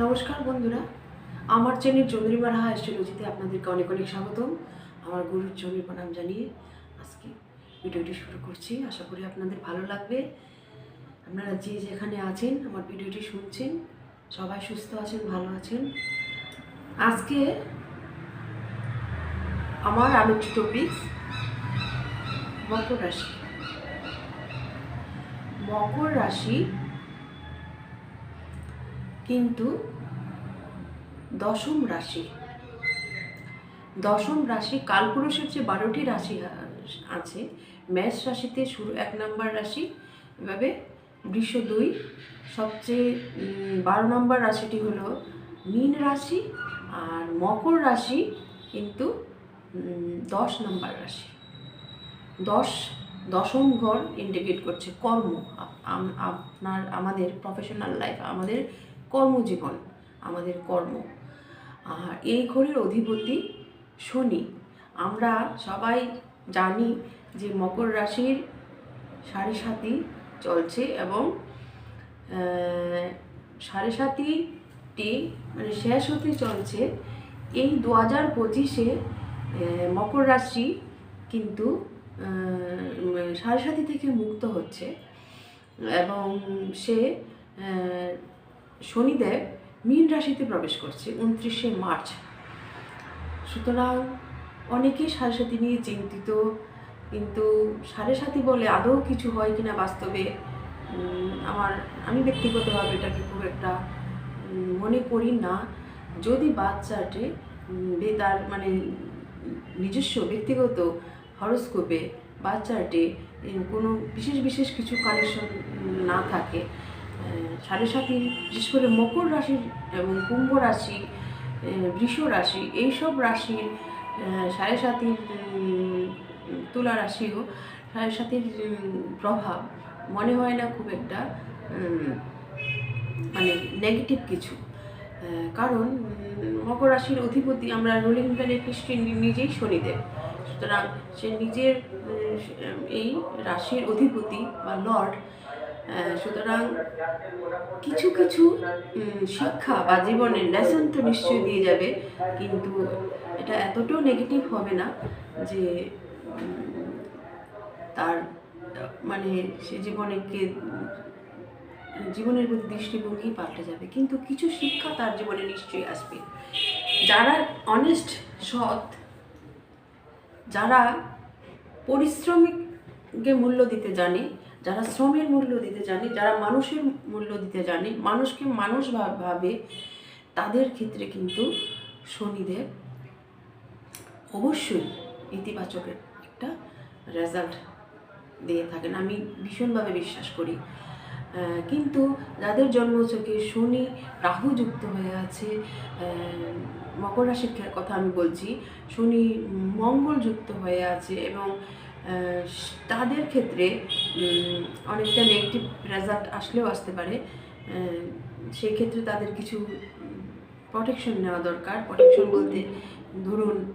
নমস্কার বন্ধুরা, আমার চ্যানেল চন্দ্রিমার হা অ্যাস্ট্রোলজিতে আপনাদেরকে অনেক অনেক স্বাগতম। আমার গুরুর চন্দ্রী প্রণাম জানিয়ে আজকে ভিডিওটি শুরু করছি। আশা করি আপনাদের ভালো লাগবে। আপনারা যে যেখানে আছেন, আমার ভিডিওটি শুনছেন, সবাই সুস্থ আছেন, ভালো আছেন। আজকে আমার আলোচ্য টপিক মকর রাশি। মকর রাশি কিন্তু দশম রাশি। দশম রাশি কালপুরুষের যে বারোটি রাশি আছে, মেষ রাশিতে শুরু, এক নম্বর রাশি, এভাবে বৃষ দুই, সবচেয়ে বারো নম্বর রাশিটি হলো মীন রাশি আর মকর রাশি কিন্তু দশ নম্বর রাশি। দশ, দশম ঘর ইন্ডিকেট করছে কর্ম, আপ- আপনার, আমাদের প্রফেশনাল লাইফ আমাদের কর্মজীবন, আমাদের কর্ম। আর এই ঘরের অধিপতি শনি। আমরা সবাই জানি যে মকর রাশির সাড়ে সাতি চলছে এবং সাড়ে সাতিটি মানে শেষ হতে চলছে। এই দু হাজার পঁচিশে মকর রাশি কিন্তু সাড়ে সাতি থেকে মুক্ত হচ্ছে এবং সে শনিদেব মীন রাশিতে প্রবেশ করছে উনত্রিশে মার্চ। সুতরাং অনেকেই সাড়ে সাথী নিয়ে চিন্তিত কিন্তু সাড়ে সাথী বলে আদৌ কিছু হয় কিনা বাস্তবে আমার আমি ব্যক্তিগতভাবে এটাকে খুব একটা মনে করি না। যদি বাচ্চাটে উম, বে- তার মানে নিজস্ব ব্যক্তিগত হরস্কোপে বাচ্চাটে কোনো বিশেষ বিশেষ কিছু কানেকশন না থাকে। সাড়ে সাথী, বিশেষ করে মকর রাশির এবং কুম্ভ রাশি বৃষ রাশি, এইসব রাশির সাড়ে সাতির তুলা রাশিও সাড়ে সাতির প্রভাব। মনে হয় না খুব একটা মানে নেগেটিভ কিছু। কারণ মকর রাশির অধিপতি আমরা রুলিং নিশ্চয়ই নিজেই শনিদেব। সুতরাং সে নিজের এই রাশির অধিপতি বা লর্ড সুতরাং কিছু কিছু শিক্ষা বা জীবনের লেসন তো নিশ্চয়ই দিয়ে যাবে, কিন্তু এটা এতটাও নেগেটিভ হবে না যে তার মানে সে জীবনেকে জীবনের প্রতি দৃষ্টিভঙ্গি পাল্টে যাবে। কিন্তু কিছু শিক্ষা তার জীবনে নিশ্চয়ই আসবে। যারা অনেস্ট সৎ, যারা পরিশ্রমিককে মূল্য দিতে জানে যারা শ্রমের মূল্য দিতে জানে যারা মানুষের মূল্য দিতে জানে মানুষকে মানুষ ভাবে, তাদের ক্ষেত্রে কিন্তু শনিদের অবশ্যই ইতিবাচক একটা রেজাল্ট দিয়ে থাকেন। আমি ভীষণভাবে বিশ্বাস করি। কিন্তু যাদের জন্মচকে শনি রাহু যুক্ত হয়ে আছে মকর রাশির কথা আমি বলছি, শনি মঙ্গল যুক্ত হয়ে আছে এবং তাদের ক্ষেত্রে অনেকটা নেগেটিভ রেজাল্ট আসলেও আসতে পারে। সেই ক্ষেত্রে তাদের কিছু প্রোটেকশন নেওয়া দরকার। প্রোটেকশন বলতে ধরুন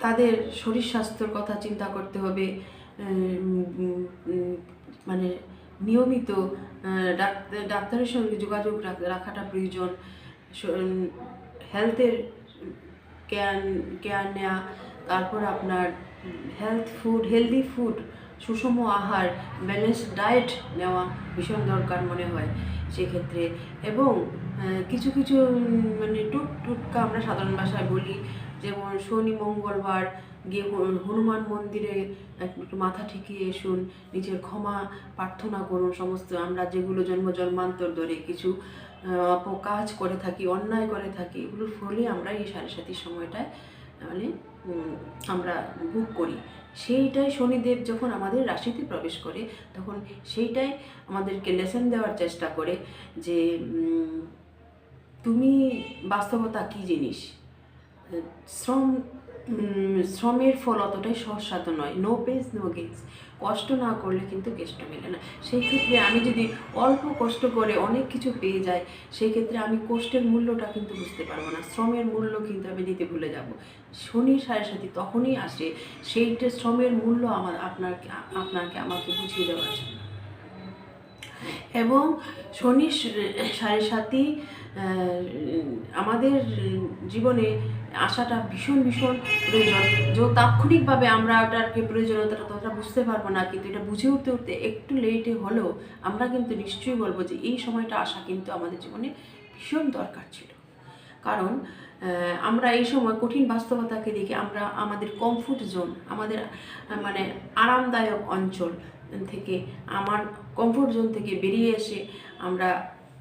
তাদের শরীর স্বাস্থ্যর কথা চিন্তা করতে হবে। মানে নিয়মিত ডাক্তারের সঙ্গে যোগাযোগ রাখ- রাখাটা প্রয়োজন। হেলথের কেয়ার কেয়ার নেওয়া তারপর আপনার হেলথ ফুড হেলদি ফুড সুষম আহার ব্যালেন্স ডায়েট নেওয়া ভীষণ দরকার মনে হয় সেক্ষেত্রে। এবং কিছু কিছু মানে টুক, টুটকা আমরা সাধারণ ভাষায় বলি, যেমন শনি, মঙ্গলবার, গিয়ে হনুমান মন্দিরে একটু মাথা ঠেকিয়ে এসুন, নিজের ক্ষমা প্রার্থনা করুন, সমস্ত আমরা যেগুলো জন্ম, জন্মান্তর ধরে কিছু অপকাজ করে থাকি, অন্যায় করে থাকি, এগুলোর ফলে আমরা এই সাড়ে সাতির সময়টায় মানে আমরা ভোগ করি। সেইটাই শনিদেব যখন আমাদের রাশিতে প্রবেশ করে, তখন সেইটাই আমাদেরকে লেসন দেওয়ার চেষ্টা করে যে তুমি বাস্তবতা কী জিনিস? শ্রম শ্রমের ফল অতটাই সহসাধ্য নয়। নো পেস নো গেন্স কষ্ট না করলে কিন্তু কেষ্ট মেলে না। সেই ক্ষেত্রে আমি যদি অল্প কষ্ট করে অনেক কিছু পেয়ে যাই, সেই ক্ষেত্রে আমি কষ্টের মূল্যটা কিন্তু বুঝতে পারব না। শ্রমের মূল্য কিন্তু আমি দিতে ভুলে যাব। শনির সাড়ে সাথে তখনই আসে, সেইটা শ্রমের মূল্য আমার আপনার আপনাকে আমাকে বুঝিয়ে দেওয়ার এবং শনি সাড়ে সাতই আমাদের জীবনে আসাটা ভীষণ ভীষণ প্রয়োজন। যে তাৎক্ষণিকভাবে আমরা ওটাকে প্রয়োজনীয়তাটা ততটা বুঝতে পারব না, কিন্তু এটা বুঝে উঠতে উঠতে একটু লেটে হলেও আমরা কিন্তু নিশ্চয়ই বলব যে এই সময়টা আসা কিন্তু আমাদের জীবনে ভীষণ দরকার ছিল। কারণ আমরা এই সময় কঠিন বাস্তবতাকে দেখে আমরা আমাদের কমফোর্ট জোন আমাদের মানে আরামদায়ক অঞ্চল থেকে, আমার কমফোর্ট জোন থেকে বেরিয়ে এসে আমরা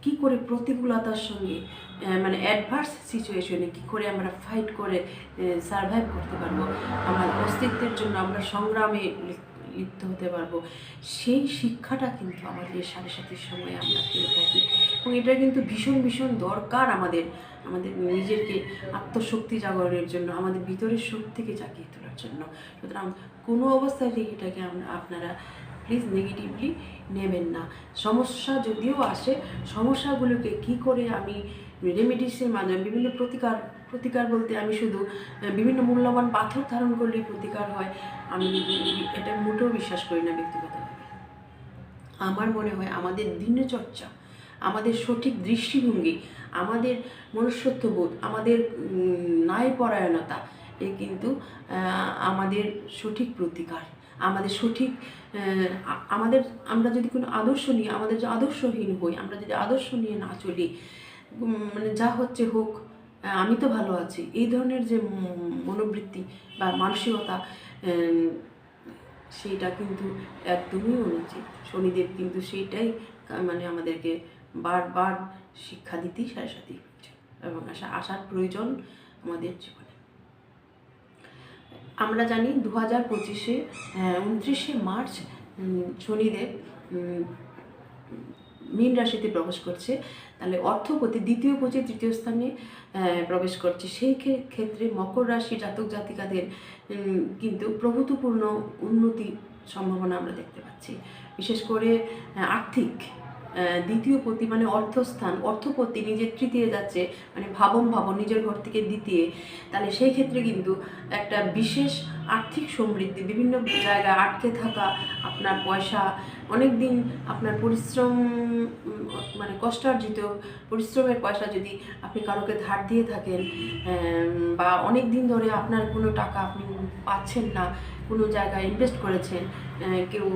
কি করে প্রতিকূলতার সঙ্গে মানে অ্যাডভার্স সিচুয়েশনে কি করে আমরা ফাইট করে সার্ভাইভ করতে পারব? আমার অস্তিত্বের জন্য আমরা সংগ্রামে লিপ্ত হতে পারব। সেই শিক্ষাটা কিন্তু আমাদের সাড়ে সাতির সময় আমরা পেয়ে থাকি। এবং এটা কিন্তু ভীষণ ভীষণ দরকার আমাদের আমাদের নিজেকে আত্মশক্তি জাগরণের জন্য, আমাদের ভিতরের শক্তিকে জাগিয়ে তোলার জন্য। সুতরাং কোনো অবস্থায় এটাকে আমরা, আপনারা প্লিজ নেগেটিভলি নেবেন না। সমস্যা যদিও আসে, সমস্যাগুলোকে কি করে আমি রেমেডিসের মাধ্যমে, বিভিন্ন প্রতিকার প্রতিকার বলতে আমি শুধু বিভিন্ন মূল্যবান পাথর ধারণ করলেই প্রতিকার হয়, আমি এটা মোটেও বিশ্বাস করি না ব্যক্তিগতভাবে। আমার মনে হয় আমাদের দিনচর্চা আমাদের সঠিক দৃষ্টিভঙ্গি, আমাদের মনুষ্যত্ববোধ, আমাদের ন্যায়পরায়ণতা, এ কিন্তু আমাদের সঠিক প্রতিকার। আমাদের সঠিক আমাদের, আমরা যদি কোনো আদর্শ নিয়ে, আমাদের যে আদর্শহীন হই, আমরা যদি আদর্শ নিয়ে না চলি মানে যা হচ্ছে হোক আমি তো ভালো আছি। এই ধরনের যে মনোবৃত্তি বা মানসিকতা সেইটা কিন্তু একদমই অনুচিত। শনিদেব কিন্তু সেইটাই মানে আমাদেরকে বারবার শিক্ষা দিতেই সাড়ে সাথে এবং আসা আসার প্রয়োজন আমাদের জীবনে। আমরা জানি দু হাজার পঁচিশে উনত্রিশে মার্চ শনিদেব মীন রাশিতে প্রবেশ করছে। তাহলে অর্থপতি দ্বিতীয় পঁচিশ তৃতীয় স্থানে প্রবেশ করছে। সেই ক্ষেত্রে মকর রাশি জাতক জাতিকাদের কিন্তু প্রভূতপূর্ণ উন্নতি সম্ভাবনা আমরা দেখতে পাচ্ছি। বিশেষ করে, আর্থিক দ্বিতীয় পতি মানে অর্থস্থান, অর্থপতি নিজের তৃতীয় যাচ্ছে মানে ভাবন ভাবন নিজের ঘর থেকে দ্বিতীয়। তাহলে সেই ক্ষেত্রে কিন্তু একটা বিশেষ আর্থিক সমৃদ্ধি, বিভিন্ন জায়গায় আটকে থাকা আপনার পয়সা অনেক দিন আপনার পরিশ্রম মানে কষ্টার্জিত পরিশ্রমের পয়সা যদি আপনি কারোকে ধার দিয়ে থাকেন বা অনেক দিন ধরে আপনার কোনো টাকা আপনি পাচ্ছেন না কোনো জায়গায় ইনভেস্ট করেছেন কেউ,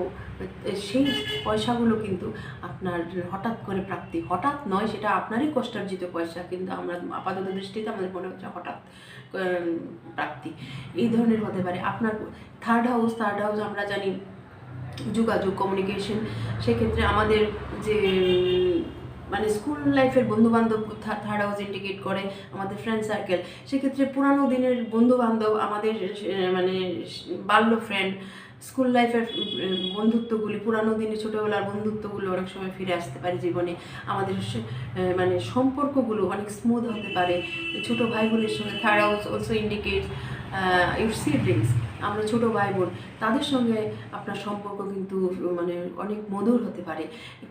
সেই পয়সাগুলো কিন্তু আপনার হঠাৎ করে প্রাপ্তি। হঠাৎ নয়, সেটা আপনারই কষ্টার্জিত পয়সা, কিন্তু আমরা আপাতত দৃষ্টিতে আমাদের মনে হচ্ছে হঠাৎ প্রাপ্তি। এই ধরনের হতে পারে। আপনার থার্ড হাউস থার্ড হাউস আমরা জানি, যোগাযোগ কমিউনিকেশন সেক্ষেত্রে আমাদের যে মানে স্কুল লাইফের বন্ধু বান্ধব থার্ড হাউস ইন্ডিকেট করে আমাদের ফ্রেন্ড সার্কেল সেক্ষেত্রে পুরানো দিনের বন্ধু বান্ধব আমাদের মানে বাল্য ফ্রেন্ড স্কুল লাইফের বন্ধুত্বগুলি, পুরানো দিনে ছোটোবেলার বন্ধুত্বগুলো অনেক সময় ফিরে আসতে পারে জীবনে। আমাদের মানে সম্পর্কগুলো অনেক স্মুথ হতে পারে। ছোটো ভাই বোনের সঙ্গে third house also indicate your siblings আমরা ছোটো ভাই বোন তাদের সঙ্গে আপনার সম্পর্ক কিন্তু মানে অনেক মধুর হতে পারে।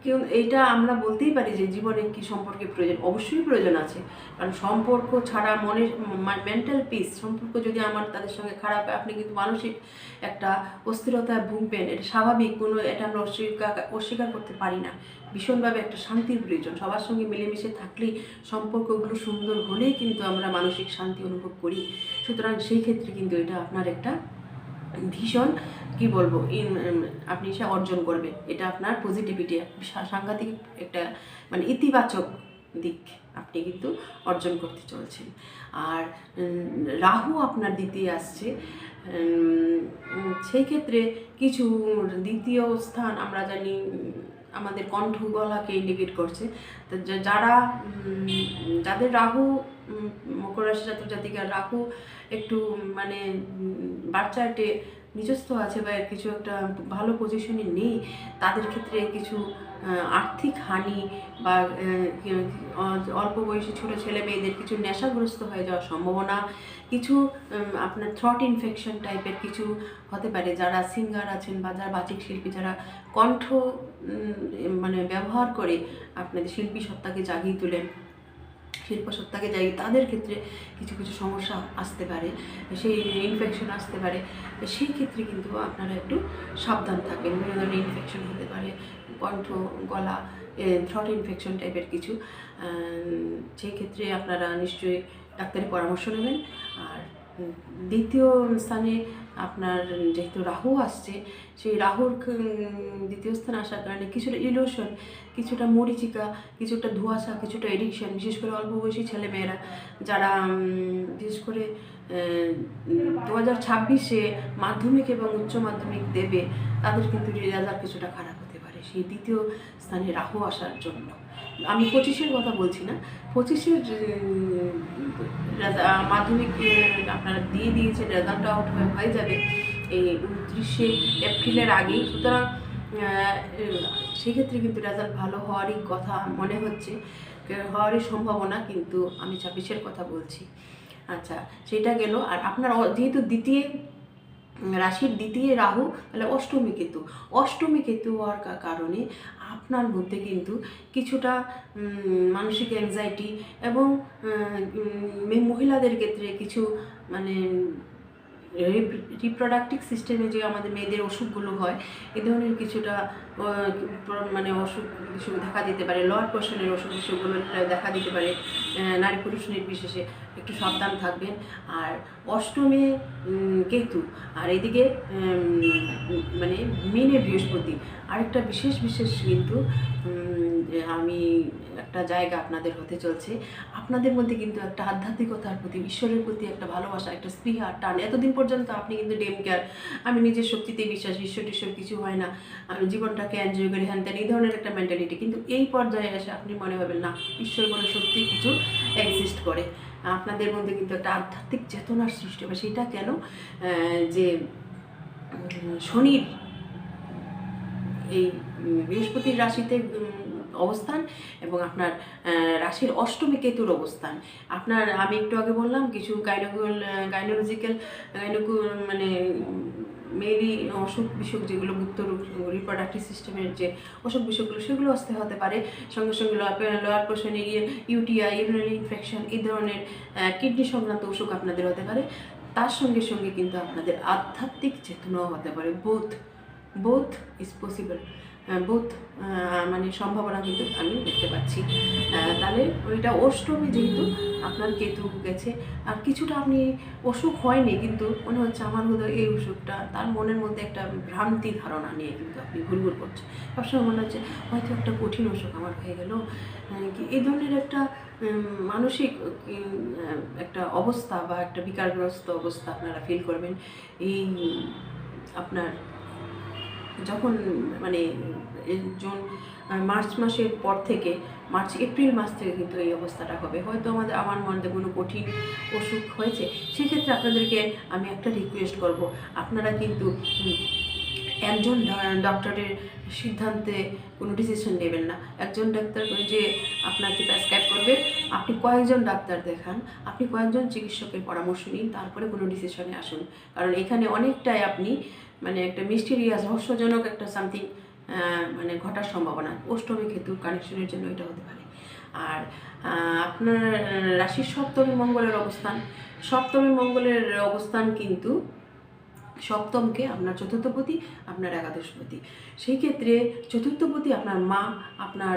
কেউ এইটা আমরা বলতেই পারি যে জীবনে কি সম্পর্কে প্রয়োজন? অবশ্যই প্রয়োজন আছে। কারণ সম্পর্ক ছাড়া মনের মেন্টাল পিস সম্পর্ক যদি আমার তাদের সঙ্গে খারাপ হয় আপনি কিন্তু মানসিক একটা অস্থিরতায় ভুগবেন এটা স্বাভাবিক, কোনো এটা আমরা অস্বীকার অস্বীকার করতে পারি না। ভীষণভাবে একটা শান্তির প্রয়োজন। সবার সঙ্গে মিলেমিশে থাকলেই সম্পর্কগুলো সুন্দর হলেই কিন্তু আমরা মানসিক শান্তি অনুভব করি। সুতরাং সেই ক্ষেত্রে কিন্তু এটা আপনার একটা ভীষণ, কি বলব ইন- আপনি সে অর্জন করবে এটা আপনার পজিটিভিটি সাংঘাতিক একটা মানে ইতিবাচক দিক আপনি কিন্তু অর্জন করতে চলছেন। আর রাহু আপনার দ্বিতীয় আসছে সেই ক্ষেত্রে কিছু দ্বিতীয় স্থান আমরা জানি আমাদের কণ্ঠ গলাকে ইন্ডিকেট করছে। যারা যাদের রাহু মকর রাশি জাতক জাতিকার রাহু একটু মানে বাচ্চাটে নিজস্ব আছে বা কিছু একটা ভালো পজিশনে নেই, তাদের ক্ষেত্রে কিছু আর্থিক হানি বা অল্প বয়সী ছোটো ছেলে মেয়েদের কিছু নেশাগ্রস্ত হয়ে যাওয়ার সম্ভাবনা, কিছু আপনার থ্রট ইনফেকশন টাইপের কিছু হতে পারে, যারা সিঙ্গার আছেন বা যারা বাচিক শিল্পী, যারা কণ্ঠ মানে ব্যবহার করে আপনাদের শিল্পী সত্তাকে জাগিয়ে তোলেন। শিল্প সত্তাকে যাই, তাদের ক্ষেত্রে কিছু কিছু সমস্যা আসতে পারে, সেই ইনফেকশন আসতে পারে, সেই ক্ষেত্রে কিন্তু আপনারা একটু সাবধান থাকবেন বিভিন্ন ধরনের ইনফেকশন হতে পারে, কণ্ঠ, গলা থ্রট ইনফেকশন টাইপের কিছু। সেই ক্ষেত্রে আপনারা নিশ্চয়ই ডাক্তারের পরামর্শ নেবেন। আর দ্বিতীয় স্থানে আপনার যেহেতু রাহু আসছে, সেই রাহুর দ্বিতীয় স্থানে আসার কারণে কিছুটা ইলোশন কিছুটা মরিচিকা, কিছুটা ধোঁয়াশা, কিছুটা এডিকশন বিশেষ করে অল্প বয়সী ছেলেমেয়েরা যারা বিশেষ করে দু হাজার ছাব্বিশে মাধ্যমিক এবং উচ্চ মাধ্যমিক দেবে, তাদের কিন্তু রেজাল্ট কিছুটা খারাপ হতে পারে। সেই দ্বিতীয় স্থানে রাহু আসার জন্য। আমি পঁচিশের কথা বলছি না, পঁচিশের মাধ্যমিক আপনারা দিয়ে দিয়েছেন রেজাল্ট আউট হয়ে যাবে এই উনত্রিশে এপ্রিলের আগেই। সুতরাং সেক্ষেত্রে কিন্তু রেজাল্ট ভালো হওয়ারই কথা মনে হচ্ছে, হওয়ারই সম্ভাবনা কিন্তু আমি ছাব্বিশের কথা বলছি। আচ্ছা সেটা গেল, আর আপনার যেহেতু দ্বিতীয় রাশির দ্বিতীয় রাহু, তাহলে অষ্টমী কেতু অষ্টমী কেতু হওয়ার কারণে আপনার মধ্যে কিন্তু কিছুটা মানসিক অ্যাংজাইটি এবং মহিলাদের ক্ষেত্রে কিছু মানে রিপ্রোডাক্টিভ সিস্টেমে যে আমাদের মেয়েদের অসুখগুলো হয়, এ ধরনের কিছুটা মানে অসুখ কিছু দেখা দিতে পারে লোয়ার পোর্শনের অসুখ বিসুখগুলো দেখা দিতে পারে নারী পুরুষ নির্বিশেষে, একটু সাবধান থাকবেন। আর অষ্টমে কেতু, আর এদিকে মানে মিনে বৃহস্পতি। আরেকটা বিশেষ বিশেষ কিন্তু আমি একটা জায়গা আপনাদের হতে চলছে, আপনাদের মধ্যে কিন্তু একটা আধ্যাত্মিকতার প্রতি, ঈশ্বরের প্রতি একটা ভালোবাসা, একটা স্পৃহা, টান। এতদিন পর্যন্ত আপনি কিন্তু ডেম কেয়ার, আমি নিজের শক্তিতে বিশ্বাস, ঈশ্বর টিশ্বর কিছু হয় না। আমি জীবনটাকে এনজয় করি, হ্যান ত্যান, এই ধরনের একটা মেন্টালিটি কিন্তু এই পর্যায়ে এসে আপনি মনে হবেন না, ঈশ্বর বলে সত্যি কিছু এক্সিস্ট করে। আপনাদের মধ্যে কিন্তু একটা আধ্যাত্মিক চেতনার সৃষ্টি হবে। সেটা কেন? যে শনির এই বৃহস্পতির রাশিতে অবস্থান এবং আপনার রাশির অষ্টমী কেতুর অবস্থান। আপনার, আমি একটু আগে বললাম, কিছু গাইনোকল গাইনোলজিক্যাল গাইনোকো মানে মেয়েলি অসুখ বিসুখ যেগুলো গুপ্ত রিপ্রোডাক্টিভ সিস্টেমের যে অসুখ বিসুখগুলো, সেগুলো আসতে হতে পারে। সঙ্গে সঙ্গে লোয়ার পোর্শনে গিয়ে ইউটিআই ইউরিনারি ইনফেকশন এই ধরনের কিডনি সংক্রান্ত অসুখ আপনাদের হতে পারে। তার সঙ্গে সঙ্গে কিন্তু আপনাদের আধ্যাত্মিক চেতনাও হতে পারে। বোধ বোধ ইজ পসিবল বোথ মানে সম্ভাবনা কিন্তু আমি দেখতে পাচ্ছি। তাহলে ওইটা অষ্টমী যেহেতু, আপনার কেতু গেছে। আর কিছুটা আপনি অসুখ হয়নি, কিন্তু মনে হচ্ছে আমার হলো এই অসুখটা, তার মনের মধ্যে একটা ভ্রান্তি ধারণা নিয়ে কিন্তু আপনি ঘুরঘুর করছেন। সবসময় মনে হচ্ছে, হয়তো একটা কঠিন অসুখ আমার হয়ে গেল। কি এই ধরনের একটা মানসিক একটা অবস্থা বা একটা বিকারগ্রস্ত অবস্থা আপনারা ফিল করবেন। এই, আপনার যখন মানে জুন মার্চ মাসের পর থেকে, মার্চ, এপ্রিল মাস থেকে কিন্তু এই অবস্থাটা হবে। হয়তো আমাদের, আমার মধ্যে কোনো কঠিন অসুখ হয়েছে, সেক্ষেত্রে আপনাদেরকে আমি একটা রিকোয়েস্ট করব। আপনারা কিন্তু একজন ডক্টরের সিদ্ধান্তে কোনো ডিসিশন নেবেন না। একজন ডাক্তার যে আপনাকে প্রেসক্রাইব করবে, আপনি কয়েকজন ডাক্তার দেখান, আপনি কয়েকজন চিকিৎসকের পরামর্শ নিন, তারপরে কোনো ডিসিশনে আসুন। কারণ এখানে অনেকটাই আপনি মানে একটা মিস্টিরিয়াস রহস্যজনক একটা সামথিং মানে ঘটার সম্ভাবনা। অষ্টমী ক্ষেত্র কানেকশনের জন্য এটা হতে পারে। আর আপনার রাশির সপ্তমী মঙ্গলের অবস্থান। সপ্তমী মঙ্গলের অবস্থান কিন্তু সপ্তমকে আপনার চতুর্থপতি আপনার একাদশপতি সেই ক্ষেত্রে চতুর্থপতি আপনার মা, আপনার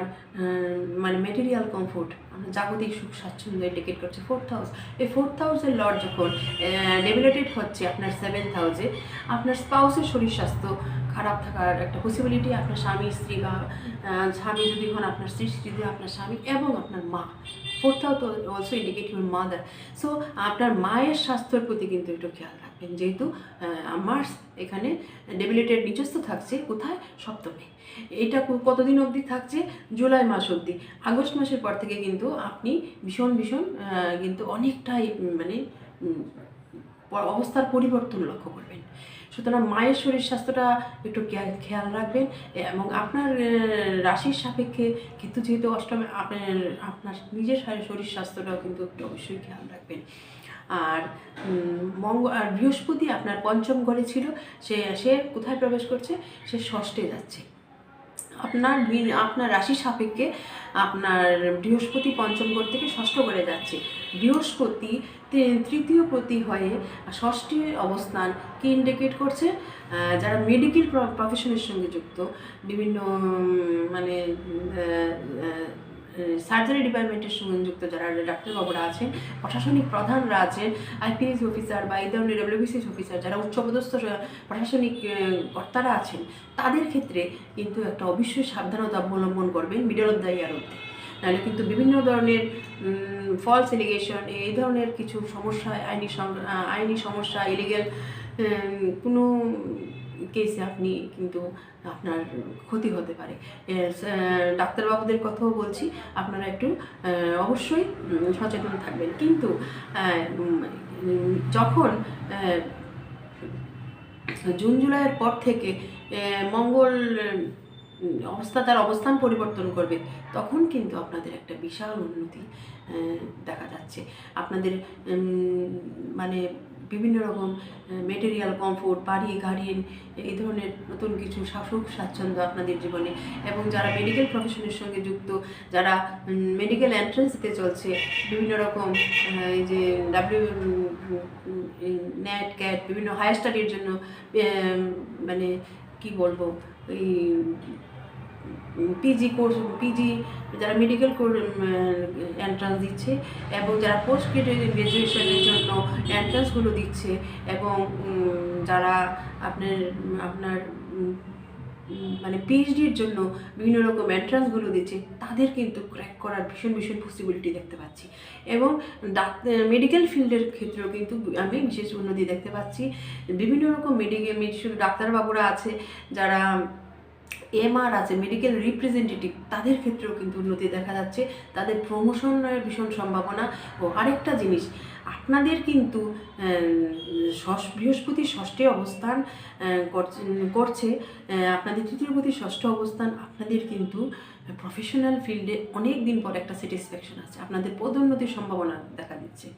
মানে মেটেরিয়াল কমফোর্ট আপনার জাগতিক সুখ স্বাচ্ছন্দ্য ইন্ডিকেট করছে ফোর্থ হাউস এই ফোর্থ হাউসের লর্ড যখন ডেভেলেটেড হচ্ছে আপনার সেভেন্থ হাউসে আপনার স্পাউসের শরীর স্বাস্থ্য খারাপ থাকার একটা পসিবিলিটি আপনার স্বামী, স্ত্রী বা স্বামী যদি হন, আপনার স্ত্রী স্ত্রী আপনার স্বামী এবং আপনার মা। Fourth house also indicate your mother so আপনার মায়ের স্বাস্থ্যের প্রতি কিন্তু একটু খেয়াল রাখবেন। যেহেতু মার্স এখানে ডেবিলিটেড নিজস্ব থাকছে, কোথায়? সপ্তমে। এটা কতদিন অবধি থাকছে? জুলাই মাস অবধি। আগস্ট মাসের পর থেকে কিন্তু আপনি ভীষণ ভীষণ কিন্তু অনেকটাই মানে অবস্থার পরিবর্তন লক্ষ্য করবেন। সুতরাং মায়ের শরীর স্বাস্থ্যটা একটু খেয়া- খেয়াল রাখবেন। এবং আপনার রাশির সাপেক্ষে কিন্তু যেহেতু অষ্টমে, আপনার আপনার নিজের শরীর- স্বাস্থ্যটাও কিন্তু একটু অবশ্যই খেয়াল রাখবেন। আর মঙ্গ, আর বৃহস্পতি আপনার পঞ্চম ঘরে ছিল, সে সে কোথায় প্রবেশ করছে? সে ষষ্ঠে যাচ্ছে। আপনার আপনার রাশি সাপেক্ষে আপনার বৃহস্পতি পঞ্চম ঘর থেকে ষষ্ঠ ঘরে যাচ্ছে। বৃহস্পতি তৃতীয় প্রতি হয়ে ষষ্ঠী অবস্থান কি ইন্ডিকেট করছে? যারা মেডিকেল প্রফেশনের সঙ্গে যুক্ত, বিভিন্ন মানে সার্জারি ডিপার্টমেন্টের সঙ্গে যুক্ত যারা ডাক্তারবাবুরা আছেন, প্রশাসনিক প্রধানরা আছেন আইপিএস অফিসার বা এই ধরনের ডব্লিউবিসিএস অফিসার যারা উচ্চপদস্থ প্রশাসনিক কর্তারা আছেন, তাদের ক্ষেত্রে কিন্তু একটা অবশ্যই সাবধানতা অবলম্বন করবেন মিডল অফ দ্য ইয়ার অব্দি নাহলে কিন্তু বিভিন্ন ধরনের ফলস এলিগেশন এই ধরনের কিছু সমস্যা, আইনি আইনি সমস্যা ইলিগেল কোনো কেসে আপনি কিন্তু আপনার ক্ষতি হতে পারে। ডাক্তারবাবুদের কথাও বলছি, আপনারা একটু অবশ্যই সচেতন থাকবেন। কিন্তু যখন জুন, জুলাইয়ের পর থেকে মঙ্গল অবস্থা তার অবস্থান পরিবর্তন করবে, তখন কিন্তু আপনাদের একটা বিশাল উন্নতি দেখা যাচ্ছে। আপনাদের মানে বিভিন্ন রকম মেটেরিয়াল কমফোর্ট বাড়ি, গাড়ি, এই ধরনের নতুন কিছু শাসক স্বাচ্ছন্দ্য আপনাদের জীবনে। এবং যারা মেডিকেল প্রফেশনের সঙ্গে যুক্ত, যারা মেডিকেল এন্ট্রান্স দিতে চলছে, বিভিন্ন রকম এই যে ডাব্লিউ নেট ক্যাট বিভিন্ন হায়ার স্টাডির জন্য মানে কি বলব, এই পিজি কোর্স পিজি যারা মেডিকেল এন্ট্রান্স দিচ্ছে এবং যারা পোস্ট গ্রাজুয়েশনের জন্য এন্ট্রান্সগুলো দিচ্ছে এবং যারা আপনার আপনার মানে পিএইচডির জন্য বিভিন্ন রকম এন্ট্রান্সগুলো দিচ্ছে, তাদের কিন্তু ক্র্যাক করার ভীষণ ভীষণ পসিবিলিটি দেখতে পাচ্ছি। এবং ডাক্তার মেডিকেল ফিল্ডের ক্ষেত্রেও কিন্তু আমি বিশেষ উন্নতি দেখতে পাচ্ছি। বিভিন্ন রকম মেডিকেল শুধু ডাক্তারবাবুরা আছে, যারা এমআর আছে মেডিকেল রিপ্রেজেন্টেটিভ তাদের ক্ষেত্রেও কিন্তু উন্নতি দেখা যাচ্ছে। তাদের প্রমোশনের ভীষণ সম্ভাবনা। ও আরেকটা জিনিস, আপনাদের কিন্তু বৃহস্পতি ষষ্ঠে অবস্থান করছে- আপনাদের তৃতীয়পতি ষষ্ঠ অবস্থান, আপনাদের কিন্তু প্রফেশনাল ফিল্ডে অনেক দিন পর একটা স্যাটিসফ্যাকশন আছে। আপনাদের পদোন্নতির সম্ভাবনা দেখা দিচ্ছে।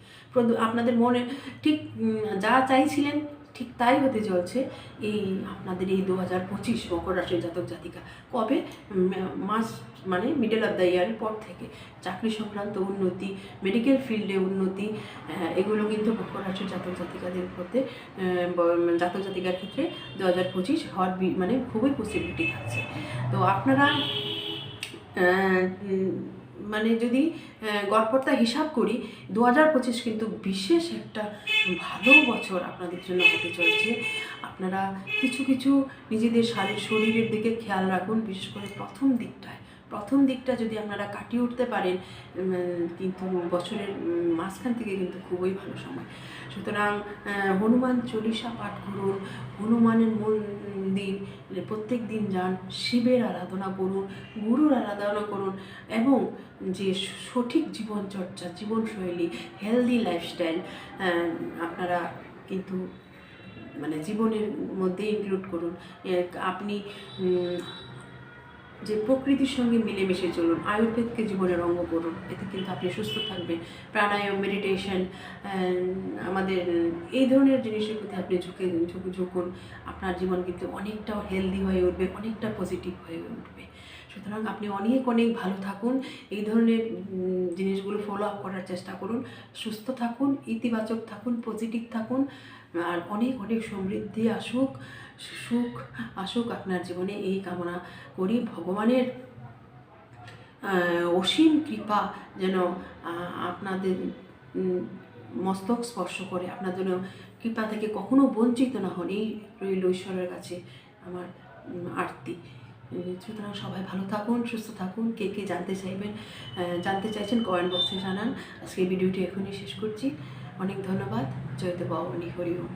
আপনাদের মনে, ঠিক যা চাইছিলেন ঠিক তাই হতে চলছে এই আপনাদের এই দু হাজার পঁচিশ মকর রাশির জাতক জাতিকা। কবে? মাস মানে মিডল অফ দ্য ইয়ারের পর থেকে। চাকরি সংক্রান্ত উন্নতি মেডিকেল ফিল্ডে উন্নতি এগুলো কিন্তু মকর রাশির জাতক জাতিকাদের মধ্যে জাতক জাতিকার ক্ষেত্রে দু হাজার পঁচিশ হওয়ার মানে খুবই পসিবিলিটি থাকছে। তো আপনারা মানে যদি গড়পড়তা হিসাব করি দু হাজার পঁচিশ কিন্তু বিশেষ একটা ভালো বছর আপনাদের জন্য হতে চলছে। আপনারা কিছু কিছু নিজেদের শারীর, শরীরের দিকে খেয়াল রাখুন, বিশেষ করে প্রথম দিকটায়। প্রথম দিকটা যদি আপনারা কাটিয়ে উঠতে পারেন কিন্তু বছরের মাঝখান থেকে কিন্তু খুবই ভালো সময়। সুতরাং হনুমান চল্লিশা পাঠ করুন, হনুমানের মন্দির প্রত্যেক দিন যান, শিবের আরাধনা করুন, গুরুর আরাধনা করুন এবং যে সঠিক জীবনচর্চা, জীবনশৈলী হেলদি লাইফস্টাইল আপনারা কিন্তু মানে জীবনের মধ্যে ইনক্লুড করুন। আপনি যে প্রকৃতির সঙ্গে মিলেমিশে চলুন, আয়ুর্বেদকে জীবনের অঙ্গ করুন। এতে কিন্তু আপনি সুস্থ থাকবেন। প্রাণায়াম মেডিটেশন আমাদের এই ধরনের জিনিসের প্রতি আপনি ঝুঁকে ঝুঁকে, ঝুঁকুন। আপনার জীবন কিন্তু অনেকটা হেলদি হয়ে উঠবে, অনেকটা পজিটিভ হয়ে উঠবে। সুতরাং আপনি অনেক অনেক ভালো থাকুন। এই ধরনের জিনিসগুলো ফলো আপ করার চেষ্টা করুন। সুস্থ থাকুন, ইতিবাচক থাকুন পজিটিভ থাকুন, আর অনেক অনেক সমৃদ্ধি আসুক, সুখ আসুক আপনার জীবনে। এই কামনা করি। ভগবানের অসীম কৃপা যেন আপনাদের মস্তক স্পর্শ করে, আপনার জন্য কৃপা থেকে কখনো বঞ্চিত না হন। এই রইল ঈশ্বরের কাছে আমার আরতি। সুতরাং সবাই ভালো থাকুন, সুস্থ থাকুন। কে কে জানতে চাইবেন জানতে চাইছেন কমেন্ট বক্সে জানান। আজকে ভিডিওটি এখনই শেষ করছি। অনেক ধন্যবাদ। জয়তে বাবনী হরি ওম।